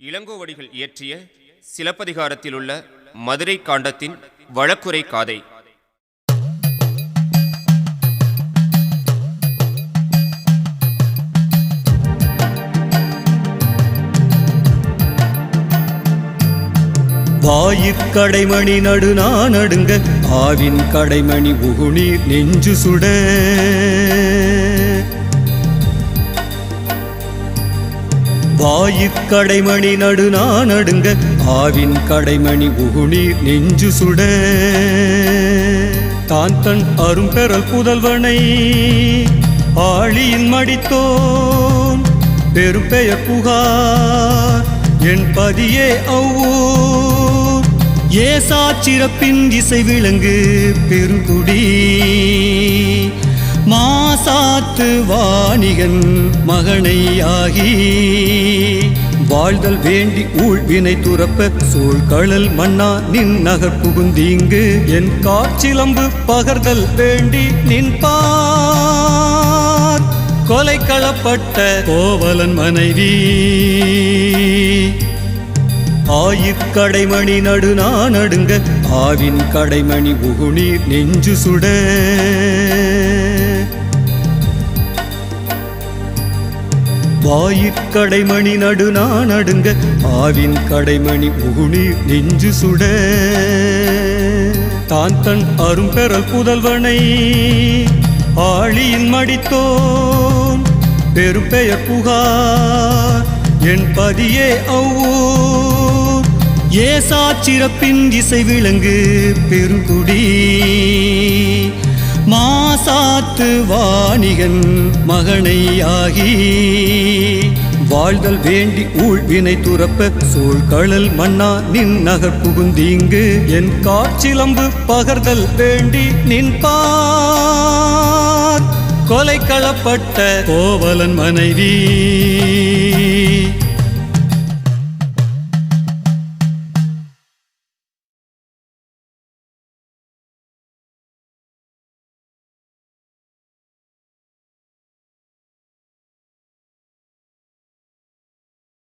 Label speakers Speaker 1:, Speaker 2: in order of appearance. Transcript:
Speaker 1: இளங்கோவடிகள் இயற்றிய சிலப்பதிகாரத்தில் உள்ள மதுரை காண்டத்தின் வழக்குரை காதை.
Speaker 2: வாயிற்கடைமணி நடுநா நடுங்க ஆவின் கடைமணி உகுநீர் நெஞ்சு சுட. வாயிற்கடைமணி நடுநா நடுங்க ஆவின் கடைமணி உகுநீர் நெஞ்சு சுட. தான் தன் அரும்பெறல் புதல்வனை ஆழியில் மடித்தோன் பெரும்பெயர் புகார் என் பதியே அவ்வூர். ஏசா சிறப்பின் இசை விளங்கு பெருங்குடி. மாசாத்து வாணிகன் மகனையாகி வாழ்தல் வேண்டி ஊழ்வினை துறப்ப சூழ்கழல் மன்னா நின் நகர் புகுந்தீங்கு என் காட்சிலம்பு பகர்தல் வேண்டி நின்பார் கொலை களப்பட்ட கோவலன் மனைவி ஆயிற்கடைமணி நடுநா நடுங்க ஆவின் கடைமணி உகுநீர் நெஞ்சு சுட. வாயிற்கடைமணி நடுநா நடுங்க ஆவின் கடைமணி உகுநீர் நெஞ்சு சுட. தான் தன் அரும்பெறல் புதல்வனை ஆழியின் மடித்தோன் பெரும்பெயர் புகார் என் பதியே அவ்வூர். ஏசா சிறப்பின் இசை விளங்கு பெருங்குடி சாத்து வாணிகன் மகனையாகி. வாழ்தல் வேண்டி ஊழ்வினை துறப்ப சூழ்கழல் மன்னா நின் நகர் புகுந்தீங்கு. என் காட்சிலம்பு பகர்தல் வேண்டி நின்பார் கொலை களப்பட்ட கோவலன் மனைவி.